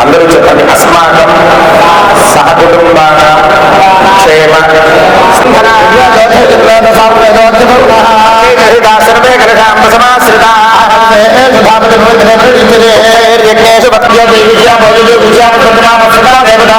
అందరూ చెప్పండి అస్మాకం సహకుటుంబాన క్షేమ సర్వే కలశాంబ సమాశ్రితా యజ్ఞేషు భక్త్యో దేవిజ్యా భోజో విద్యా దేవతా దేవతా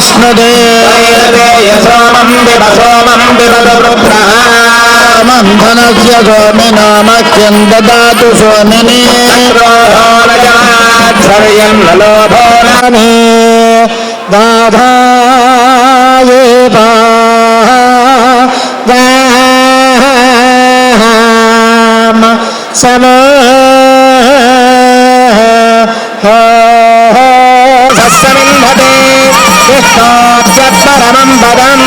సర్వభూ నమస్నుదే సోమం వివ సోమం వివృత్రమం ధనస్య సోమి నామఖ్యం సోమిని లోభో నే దాధాయే कृष्णस्य परमं वदन्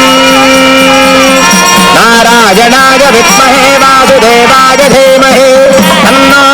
नारायणाय विद्महे वासुदेवाय धीमहे। अन्ना